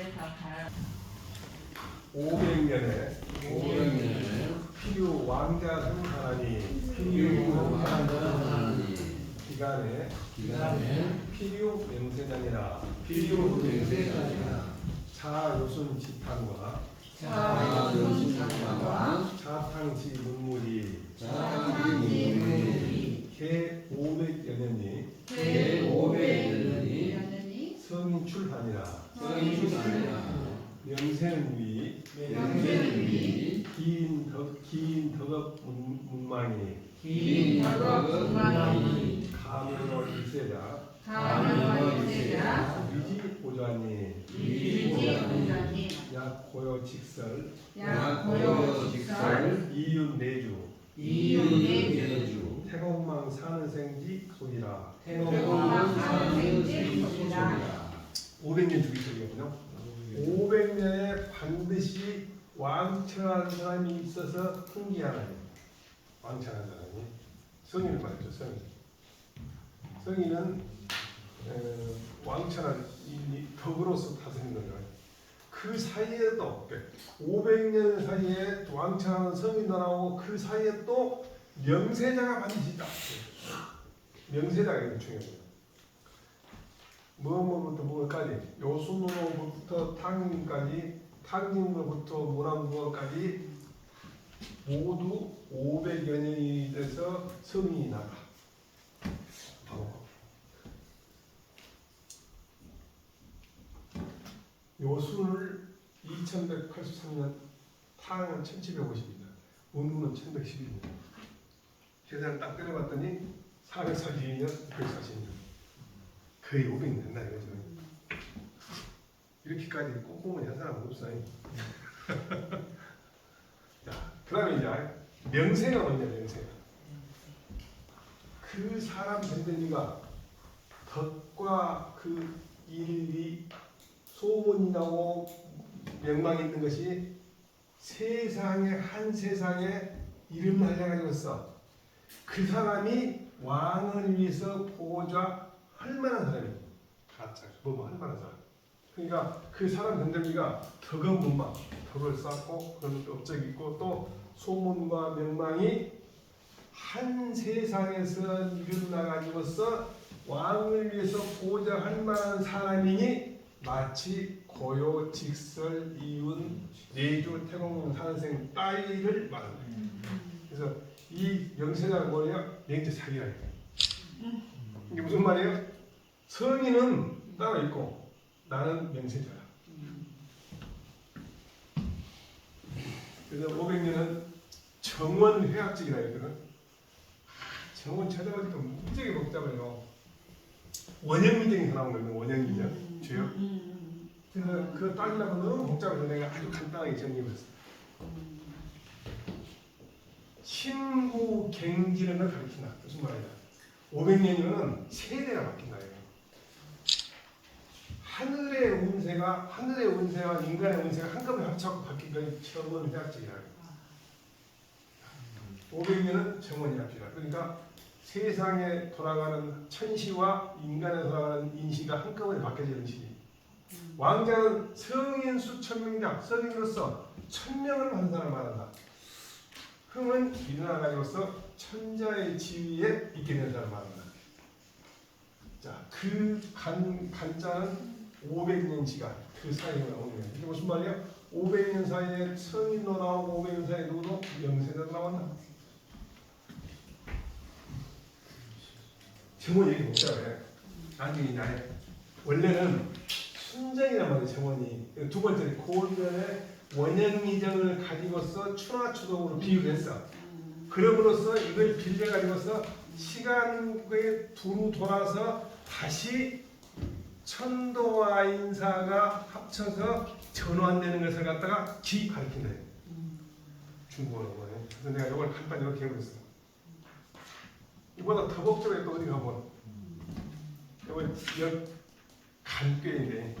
집에 다. 가요. 500년에 500년에 필요 왕자 성하나니 필요 하나니 기간에 기간에 필요 명세장이라. 필요 대세자니라. 자 요순 지탄과. 자연신상과. 자탕지 문물이. 자연신이 문물이. 개 500여 년이 개 500년이 연연이 성인 출판이라. 성인출산이라. 명세는 위. 명세는 위. 긴 덕, 긴 덕업 문, 문망이. 긴 덕업 문망이. 가면어 일세자 가면과 이세자 위지 보좌니. 유지 공자님 약 고요 직설. 야고요 직설. 이윤 내주. 이윤 예주. 태공망 사는 생지 소리라. 태공왕 사는 소리라 500년 주기 적이거든요. 500년에 반드시 왕처한 사람이 있어서 흥기하나요. 왕처한 사람이. 성인을 말했죠 성인 성인은 에, 왕처한 이, 이 덕으로서 다스리는 거예요. 그 사이에도 500년 사이에 왕처한 성이 나오고 그 사이에 또 명세자가 반드시 있다. 명세자가 중요해요 뭐뭐부터 뭐까지? 요순으로부터 탕님까지 탕님으로부터 모란부어까지? 모두 500여 년이 돼서 성이 나가. 바로 요순을 2183년 탕은 1750년 문구는 1112년. 계산을 딱 때려봤더니 442년 640년 거의 500년 된다 이거죠. 이렇게까지 꼼꼼히 한 사람은 없어요. 자, 그 다음에 이제 명세가 뭐냐, 명세가. 그 사람 댕댕이가 덕과 그 일이 소문이 나고 명망이 있는 것이 세상에 한 세상에 이름을 알려가지고서 그 사람이 왕을 위해서 보좌 할 만한 사람이 가짜 뭐뭐 할 만한 사람 그러니까 그 사람 댕댕이가 덕은 문망 덕을 쌓고 그런 업적이 있고 또 소문과 명망이 한 세상에서 일어나가지고서 왕을 위해서 보좌할 만한 사람이니 마치 고요, 직설, 이윤, 내주, 태공, 산생 따위를 말합니다. 그래서 이 명세자가 뭐예요? 명제 사기라 이게 무슨 말이에요? 성인은 따로 있고 나는 명세자야. 그래서 500년은 정원 회학직이라 했거든. 정원 찾아가니까 무지하게 복잡해요. 원형미정에서 나온 거거든. 원형미정. 주요. 그래서 그 따지려고 너무 복잡해서 내가 아주 간단하게 정리했어. 신구 갱지론을 가르친다. 무슨 말이야? 500년이면 세대가 바뀐다. 이거. 하늘의 운세가 하늘의 운세와 인간의 운세가 한꺼번에 합쳐서 바뀐 것이 정원 회학적이라. 500년은 정원이 합시다. 그러니까 세상에 돌아가는 천시와 인간에 돌아가는 인시가 한꺼번에 바뀌어지는 시기. 왕자는 성인 수천 명이다. 성인으로서 천 명을 받은 사람을 말한다. 흥은 일어나가지고서 천자의 지위에 있게 된 사람을 말한다. 자, 그 간, 간자는 500년 시간 그 사이에 나오는 거예요. 이게 무슨 말이야? 500년 사이에 성인도 나오고 500년 사이에 누구도 명세자도 나왔나? 정원 얘기 복잡해. 나중에 이제 원래는 순정이란 말이에요. 정원이 두 번째 고변의 원형미정을 가지고서 추나추동으로 비유를 했어. 그럼으로써 이걸 빌려 가지고서 시간에 두루 돌아서 다시 천도와 인사가 합쳐서 전환되는 것을 갖다가 기 가르친다. 중국어로 뭐예요? 그래서 내가 이걸 간단히 이렇게 해버렸어. 이보다 더 복잡해 또 어디 가면 이건 역 간꾀인데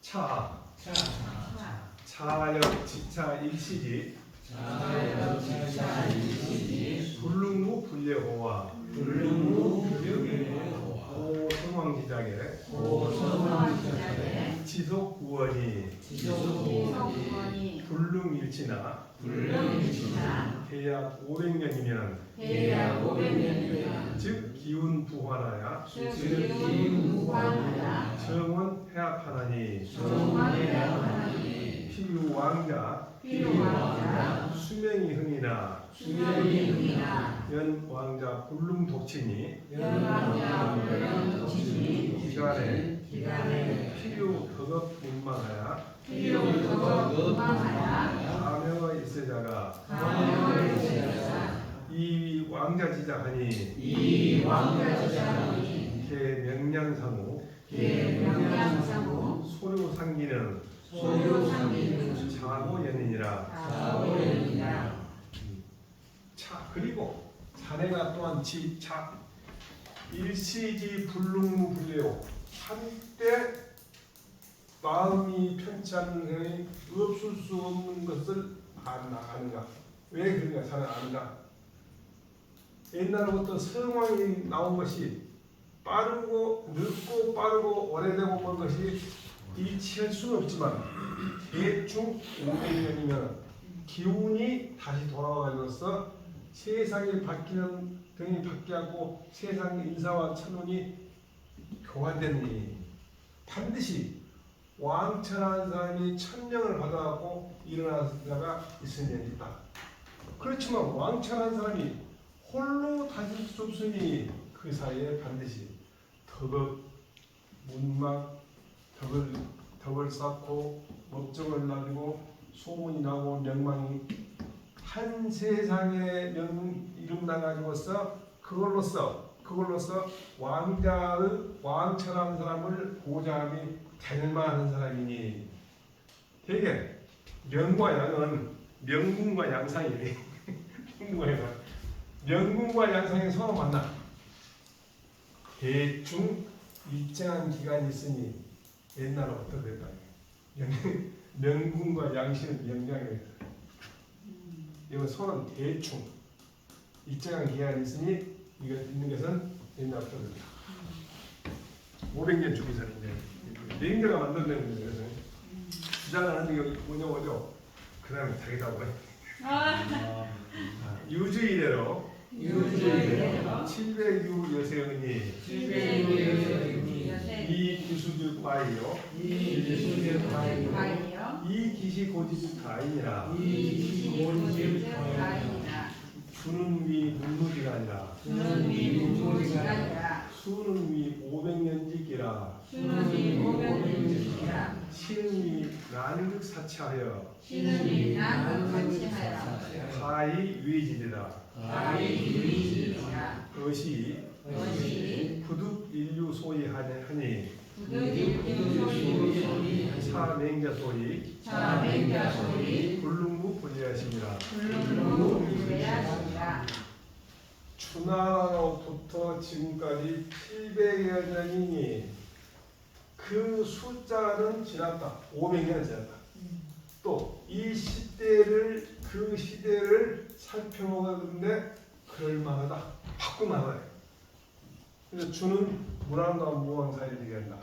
차, 차역, 지차, 일시지, 불릉무 불예호와. 불릉무 불예호와. 고성왕지작의 고성왕지작의 지속 구원이. 지속 구원이. 불릉일치나. 불릉일치나. 대약 500년이면. 대약 500년이면. 즉 기운 부활하야 즉 기운 부활하야 정원 해합하나니. 정원 해합하나니. 피유 왕자. 필요왕자 수명이 흥이나. 수명이 흥이나. 연 왕자 불능 독친이. 연왕자 불능독신이. 기간에 기간에 필요 덕업 문망하야 필요도가 무방하야 가명의 일세자가. 가명을 지내사 이 왕자 지자하니. 이 왕자지장이 개 명량상우 계명량상우 소료상기는 소유 상기는 자고연인이라. 사오연이라. 차 그리고 자네가 또한 지차 일시지 불능무 불레오 한때 마음이 편치 않은 없을 수 없는 것을 아는가? 왜 그런가? 자네 아는가 옛날부터 성왕이 나온 것이 빠르고 늦고 빠르고 오래되고 먼 것이 일치할 수는 없지만 대충 500년이면 기운이 다시 돌아와가지고서 세상이 바뀌는 등이 바뀌고 세상의 인사와 천운이 교환되니 반드시 왕천한 사람이 천명을 받아갖고 일어난 자가 있으면 있다. 그렇지만 왕천한 사람이 홀로 다닐 수 없으니 그 사이에 반드시 덕을 문망 덕을 덕을 쌓고 목적을 나누고 소문이 나고 명망이 한 세상에 명 이름 나가지고서 그걸로써 그걸로써 왕자의 왕처럼 사람을 보좌함이 될 만한 사람이니. 되게 명과 양은 명분과 양상이래. 명분과 양상 명분과 양상이 서로 만나 대충 일정한 기간이 있으니 됐다 명- 명분과 양심의 명량이 이건 서로 대충 일정한 기간이 있으니 이거 있는 것은 옛날부터 그렇다. 500년 주기설인데 내인자가 만들어낸 거예요. 그래서 주장을 하는 게 뭐냐 뭐죠. 그 다음에 자기다고 해. 유주이래로 유주이래로 700유 여세언이 칠백유여세니 이 기수주 과이요. 가이요. 이 기시 고지주 가인이라 가이니라. 주는 위 문무지가 아니라. 주는 위 무지가니라. 수는 위 500년지기라. 주는 위 오백 년지기라. 신은 위 난극 사치하여. 신은 위 나는 같이하여. 가히 위지리라. 가이 유이지니라. 그것이 것이 부득 인류 소위 하니 부득일소이 사맹자 소위 불능무 불배하시니라 주나로부터 지금까지 700여 년이니 그 숫자는 지났다. 500년 지났다. 또 이 시대를 그 시대를 살펴보는데 그럴 만하다. 바꿀만하다. 그래서 주는 무한과 무한 사이를 얘기한다.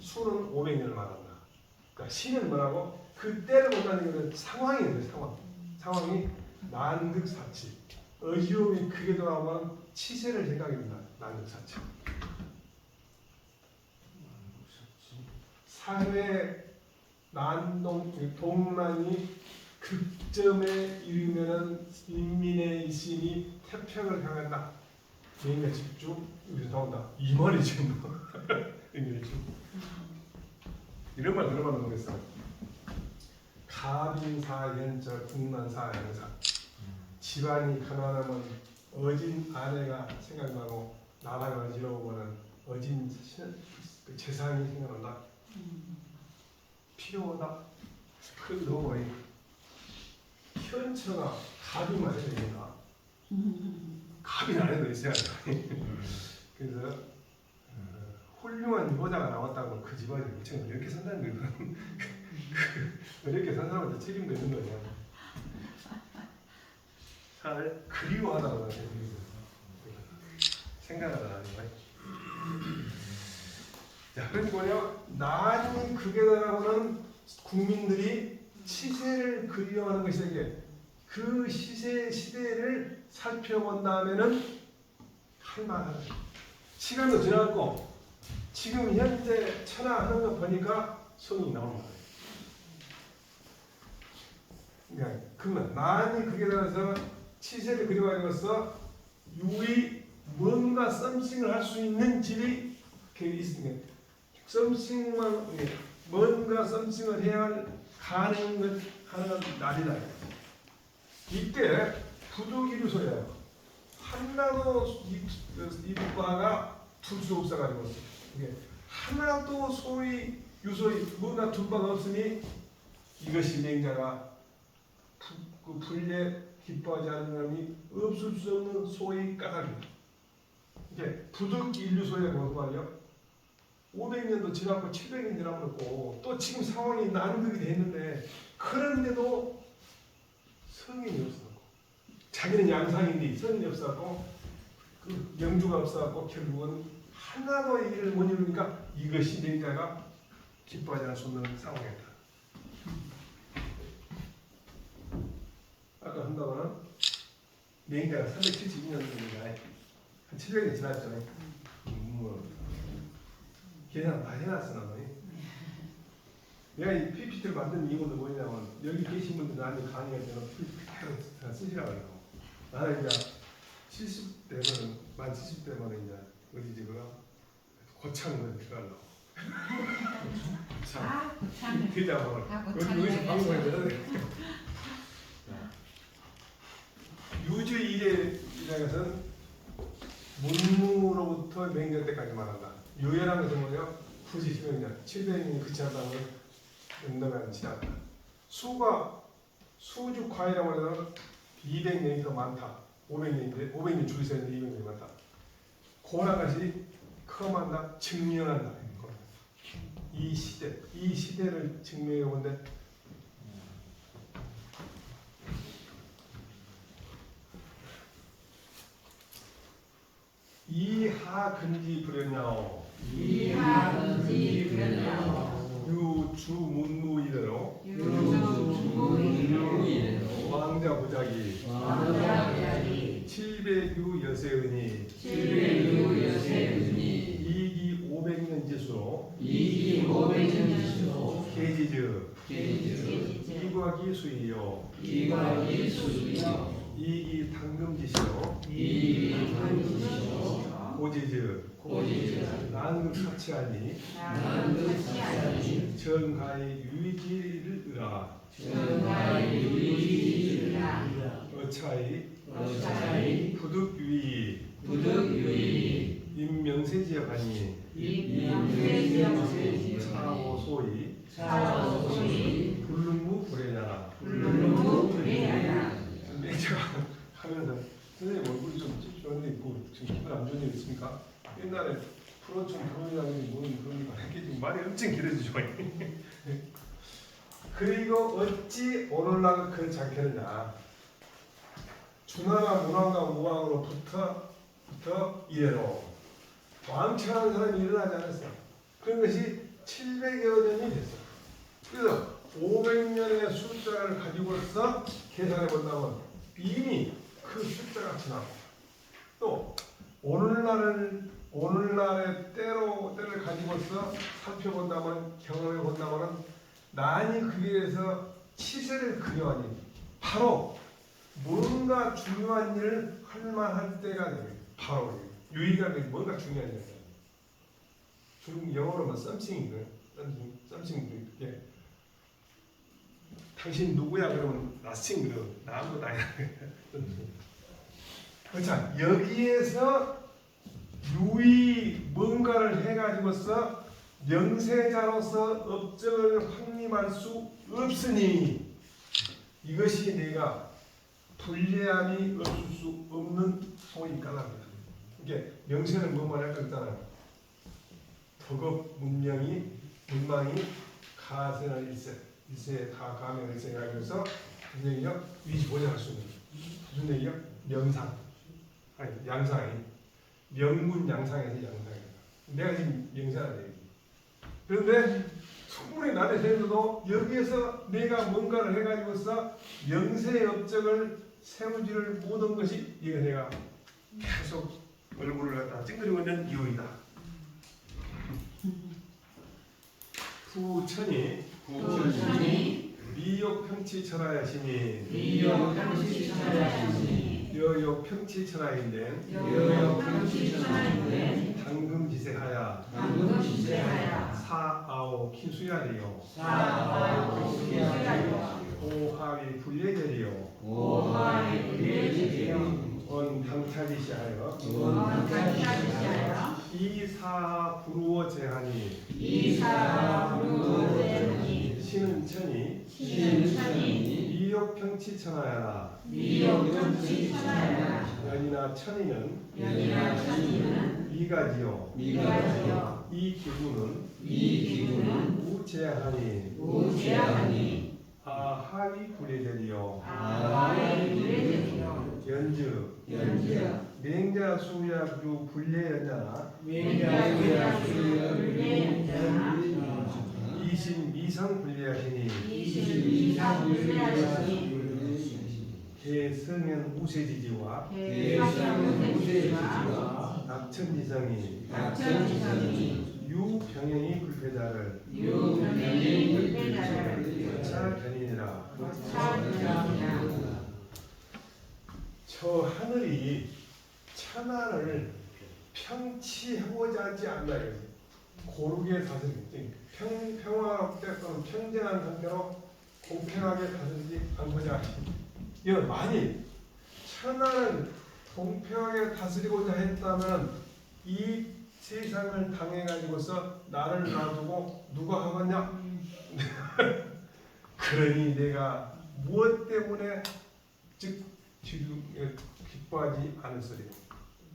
수는 500년을 말한다. 그러니까 신은 뭐라고? 그때를 본다는 것은 상황이에요. 상황. 상황이 난극사치. 의지움이 크게 돌아오면 치세를 생각합니다. 난극사치. 사회 난동 동난이 극점에 이르면은 인민의 일심이 태평을 향한다. 개인의 집중 여기서 나온다. 이 말이 지금 집중. 이런 말 들어봤는 모르겠어. 가빈사현절 국난사 양사. 집안이 가난하면 어진 아내가 생각나고 나라가 어지러우면 어진 신- 그 재산이 생각난다. 필요하다. 그 너무 현처가 해도 되 갑이 안 해도 있어야 돼. 그래서 어, 훌륭한 효자가 나왔다고 그 집안이 엄청 이렇게 산다는 거예요. 이렇게 산 사람한테 책임도 있는 거냐. 잘 그리워하다고 생각을 하는 거예요. 자, 그러니까 뭐냐? 난이 극에 달하고는 국민들이 시세를 그리워하는 것이 이게 그 시세 시대를 살펴본 다음에는 할만하다. 시간도 지났고 지금 현재 천하하는 거 보니까 성이 나오는 거예요. 그러니까 그러면 난이 극에 달해서 시세를 그리워하면서 유이 뭔가 썸씽을 할 수 있는 이렇게 있습니다. 썸씽만 예, 뭔가 썸씽을 해야 할 가능 것 하는 날이다. 이때 부두기류소예요. 하나도 이과가 둘수 없어가지고 하나도 소위 유소의 뭔가 둘 바가 없으니 이것이 맹자가 부- 그 불례 기뻐하지 않는 사람이 없을 수 없는 소위 까닭이다. 이게 부득 인류소에 뭐말이요 500년도 지나고 700년 지나고 또 지금 상황이 난극이 됐는데 그런데도 성인이 없었고 자기는 양상인데 성인이 없었고 그 영주가 없었고 결국은 하나도 일을 못 이루니까 이것이 맹자가 기뻐하지 않을 수 없는 상황이다. 아까 한다고는 맹자가 372년 전인가 한 700년 지났잖아요. 음, 뭐 계산 다 해놨어 나 거의. 내가 이 PPT를 만든 이유가 뭐냐면 여기 계신 분들 나한테 강의할 때는 PPT를 다 쓰시라고. 나는 이제 70대면 만 70대면 이제 어디 지금 고창을 들어가려고. 참 아, 참. 대자보를 아, 고창을 여기서. 방송해야 유주 일의 입장에서는 문무로부터 맹자 때까지 말한다. 유연한 것은 뭐냐? 굳이 시명자 700년이 그치하다는 연도면 지났다. 수가 수주 과이라고 해서 200년이 더 많다. 500년인데 500년 줄이 서 있는데 200년이 많다. 것이 커만다, 증명한다. 이 시대, 이 시대를 증명해 본데 이하근지 불였냐오 이하근지 불였냐오. 유주문무이대로 유주문무이대로 왕자 부작이 왕자부자리 700유 여세은이 칠백유 여세은이. 이기 500년 지수로 이기 오백년 지수로. 계지즈. 이과기 수이요. 이과기 수이요 이기 당지시요. 고지즈. 난극 사치하니. 난극시하니. 전가의 유지 를 의라 정가의 유의지라 어차이. 어차이 부득유이. 부득유의 임명세지역하니. 임명세지역하니. 차오소이. 사오소이. 불능무 불회냐라. 불능무 불회냐라. 제가 하면서 선생님 얼굴이 좀 찝찝한데 뭐 지금 기분 안 좋은 일 있습니까? 옛날에 프로촌 프로이라는 뭔 그런 거 이렇게 지금 말이 엄청 길어지죠. 그리고 어찌 오늘날 그 장캐느냐 주나라 문왕과 무왕으로부터 부터 이래로 왕창한 사람이 일어나지 않았어. 그런 것이 700여 년이 됐어. 그래서 500년의 숫자를 가지고서 계산해 본다면 이미 그 숫자가 지나고 또 오늘날을 오늘날의 때로 때를 가지고서 살펴본다면 경험해 본다면은 난이 그 길에서 치세를 그려하니 바로 뭔가 중요한 일을 할 만할 때가 됩니다. 바로 유의가 되는 뭔가 중요한 일. 중 영어로 뭐 something이거든. something, something 이게 당신 누구야 그러면 nothing 그러 나 아무것도 아니야. 자 여기에서 유의 뭔가를 해가지고서 명세자로서 업적을 확립할 수 없으니 이것이 내가 불리함이 없을 수 없는 까닭이다. 이게 명세는 뭐만 할까 했잖아요. 덕업 문명이 문망이 가세나 일세 일세에 다 가면 일세가 하면서 무슨 얘기냐 위지 보장할 수 있는 무슨 얘기야 명상 아니 양상이 명문 양상에서 양상이다. 내가 지금 명상을 얘기. 그런데 충분히 나를 해도 여기에서 내가 뭔가를 해가지고서 명세 업적을 세우지를 못한 것이 이게 내가 계속 얼굴을 갖다 찡그리고 있는 이유이다. 부천이 부천이 미욕 평치 천하야시니 미역 평시 천하야시니 여욕 평치 천하인데 여역 평시 천하인데 당금지세하야. 방금 시세하야. 사아오 키수야리요. 사하고 수야리요. 오하위 불예제리요. 오하이 불예지리요. 원 당차지시하여. 원탄타시하여. 이사 부루어 제하니. 이사 부르제니. 신은 천이. 신천이. 미욕 평치 천하야라. 미역 평시 천하야 연이나 천이는 연이나 천이는 미가지요. 미가지요. 이 기구는 이 기구는 우제하니 우제하니 아하위 불예제리요. 아하이 불예지리요. 연주 연주 맹자 수야주 불례연자나. 맹자수야 불예연자나. 이신 이상 불례하시니. 이십이상 불예하시니. 개성현 우세지지와. 대상무대지와 낙천지성이 낙천지성이 유병행이 불패자를 유명의 불배자를 차 견인이라 차지하니라 저 하늘이 천하를 평치하고자 하지 않나요? 고르게 다스리지 평, 평화롭게 평정한 상태로 공평하게 다스리지 않고자 하시 이건 만일 천하를 공평하게 다스리고자 했다면 이 세상을 당해가지고서 나를 놔두고 누가 하겠냐? 그러니 내가 무엇 때문에 즉 지금 기뻐하지 않으리요.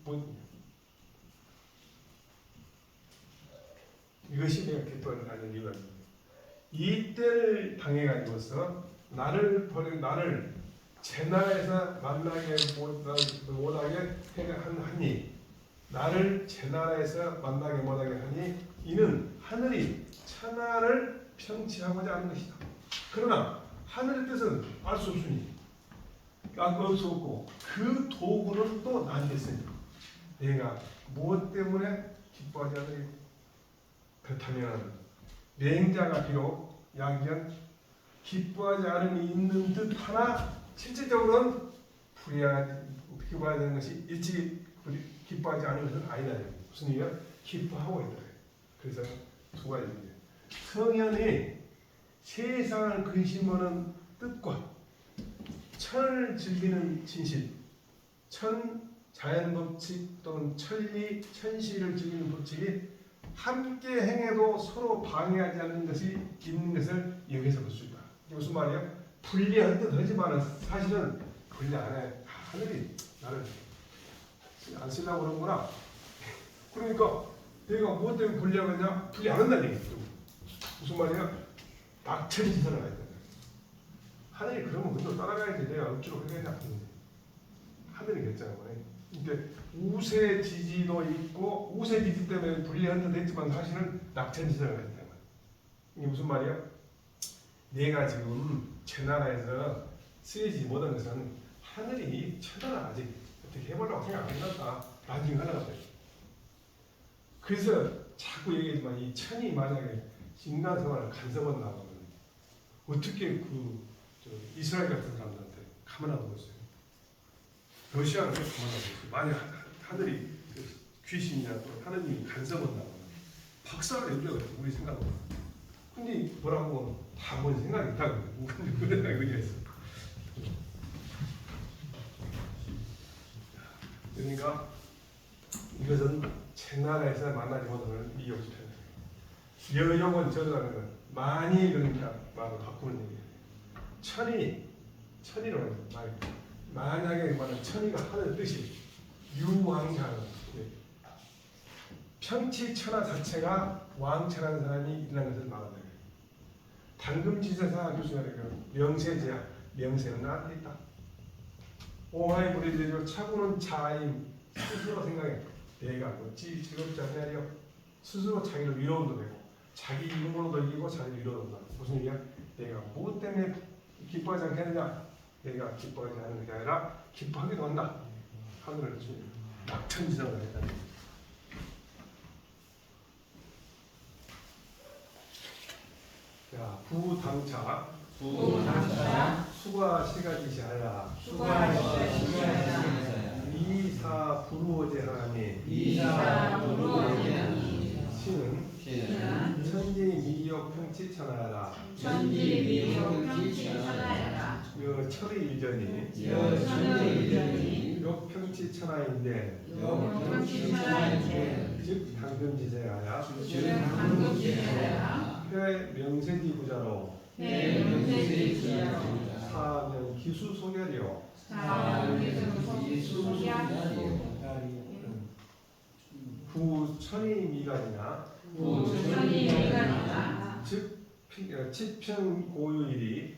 뭐, 이것이 내가 기뻐하지 않는 이유가 있습니다. 이 때를 당해가지고서 나를 버리 나를 제 나라에서 만나게 못- 못하게 한 하니 나를 제 나라에서 만나게 못하게 하니 이는 하늘이 천하를 평치하고자 하는 것이다. 그러나 하늘의 뜻은 알 수 없으니 알수 없고 그 도구는 또 나한테 있으니 내가 무엇 때문에 기뻐하지 않으리 그렇다면 맹자가 비록 양견 기뻐하지 않음이 있는 듯 하나 실질적으로는 불의하지 기뻐해야 되는 것이 일찍 기뻐하지 않은 것은 아니다. 무슨 의미야? 기뻐하고 있다. 그래서 두 가지입니다. 성현이 세상을 근심하는 뜻과 천을 즐기는 진실, 천 자연 법칙 또는 천리, 천시를 즐기는 법칙이 함께 행해도 서로 방해하지 않는 것이 있는 것을 여기서 볼 수 있다. 무슨 말이야? 분리한 듯 하지만 사실은 분리 안 해. 아, 하늘이 나를 안 쓰려고 그러는구나. 그러니까 내가 무엇 때문에 분리하겠냐? 분리 안 한다는 얘기죠. 무슨 말이야? 낙천이 지선을 해야 된다. 하늘이 그러면 그대로 따라가야지 내가 억지로 해야 되는데 하늘이 결정한 거네. 그러니까 우세 지지도 있고 우세 지지 때문에 분리한 듯 했지만 사실은 낙천 지선을 했다. 이게 무슨 말이야? 내가 지금 제 나라에서 쓰이지 못한 것은 하늘이 천하를 아직 어떻게 해보려고 생각 안 해놨다. 나중에 하려고 돼. 그래서 자꾸 얘기하지만 이 천이 만약에 인간 생활을 간섭한다면 어떻게 그 저, 이스라엘 같은 사람들한테 가만하고 있어요? 러시아는 왜 가만하고 있어요? 만약 하- 하늘이 그 귀신이나 또 하느님이 간섭한다면 박살을 내줘야 우리 생각으로. 근데 뭐라고 다뭔 생각이 있다고 그런 의미가 있어. 그러니까 이것은 제 나라에서 만나지 못하는. 여용은 저라는 건 많이 그러니까 말을 바꾸는 얘기예요. 천이 천이라고 해요. 말 만약에 말하는 천이가 하는 뜻이 유왕자는 예. 평치천하 자체가 왕천한 사람이 있는 것을 거예요. 당금지세사 교수가 그 명세제야 명세는 나한테 있다. 오하이 부리되죠 차고는 자임 스스로 생각해 내가 어찌 즐겁지 않냐요 스스로 자기를 위로도 되고 자기 힘으로 돌리고 자기 위로 돈다. 무슨 얘기야? 내가 무엇 때문에 기뻐하지 않겠느냐? 내가 기뻐하지 않는 게 아니라 기뻐하기도 한다. 하늘을 주님 낙천지성을 했다. 자, 부당차 부당차 수가 세 가지시 하라. 수가 시하라. 이사 부루어제 하나님 이사 부르짖으나 신은 신은 천지 미역 평치 천하라. 천지미용 평치천하여라. 여 철의 일전이 여천의 이전이 역 평치 천하인데 평치 천하인데 즉 당금지세하야 즉 방금지하여라. 회 명세지 부자로 대명세지하라 사면 기수 소멸이요. 부천이 미간이나 천이 미간이나 즉 피- 어, 치편 고유일이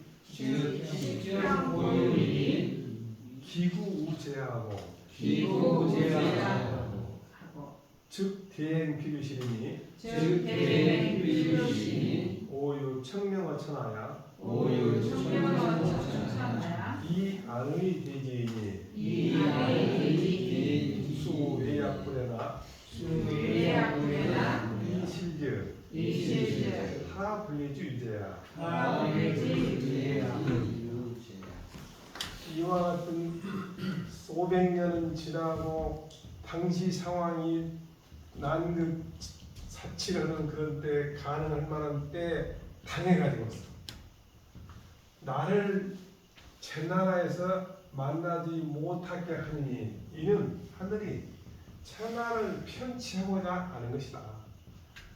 십평고유리 기구 우제하고 기고제하고 즉 대행 필요시리니 즉 대명필요시 오유 청명어 천하야 청명원천하야 이 안의 대지이니. 이 안의 대지 수 외약불에나 외약불에나 이실즉 이실즉 하 분리주 유제야. 하늘지 이와 같은 500년은 지나고 당시 상황이 난그 사치라는 그런 때 가능할 만한 때 당해가지고 나를 제 나라에서 만나지 못하게 하니 이는 하늘이 천하를 편치하고자 하는 것이다.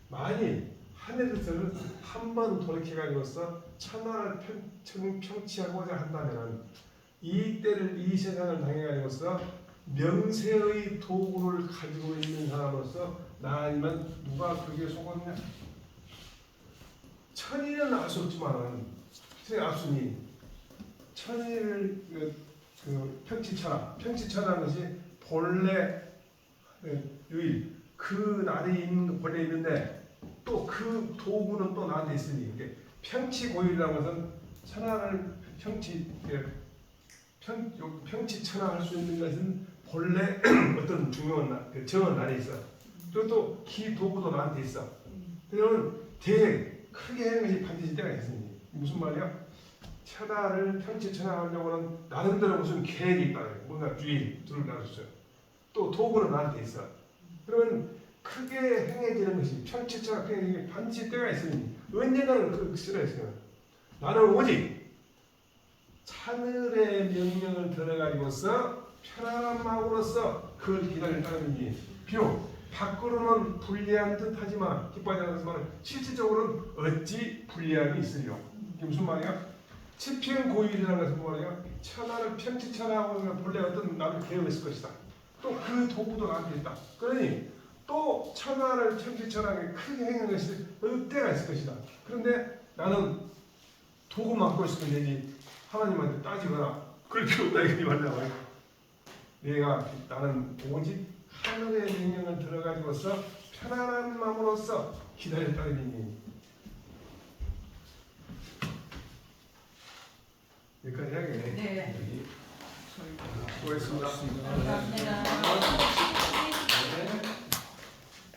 만일 하늘에서 한번 돌이켜가지고서 천하를 편, 청- 평치하고자 한다면 이 때를 이 세상을 당해가지고서 명세의 도구를 가지고 있는 사람으로서 나 아니면 누가 그게 속았냐? 천일은 알 수 없지만은 천일 앞순이 천일을 그, 그 평치천하 평치천하는 것이 본래 그 유일 그 날이 있는 본래 있는데 또 그 도구는 또 나한테 있으니 이게 평치고일이라는 것은 천하를 평치 그 평, 요 평치 천하 할 수 있는 것은 본래 어떤 중요한 날, 그 정한 날이 있어. 그리고 또기 도구도 나한테 있어. 그러면 대 크게 하는 것이 반드시 때가 있으니 무슨 말이야? 천하를 평치천하하려고 하는 나름대로 무슨 계획이 있다. 뭔가 주의 둘을 나눴어요. 또 도구는 나한테 있어. 그러면 크게 행해지는 것이 평치천하 크게 행해지는 게 반드시 때가 있으니 언젠가는 그 시대가 있어요. 나는 오직 하늘의 명령을 들어가지고서 편안한 마음으로서 그걸 기다릴 따름이니 비록 밖으로는 불리한 듯 하지만 기뻐하지 않지만 실질적으로는 어찌 불리함이 있으리요. 이게 무슨 말이야? 치평 고일이라는 것은 뭐야? 천하를 평치천하고 하는 본래 어떤 나를 계획을 했을 것이다. 또 그 도구도 나한테 있다. 그러니 또 천하를 평치천하게 크게 행한 것이 때가 있을 것이다. 그런데 나는 도구 맡고 있으면 되지 하나님한테 따지거나 그럴 필요 없다 이게 말이야. 내가 나는 오직 하늘의 명령을 들어가지고서 편안한 마음으로서 기다릴 따름이니 여기까지 해야겠네. 네 수고했습니다. 감사합니다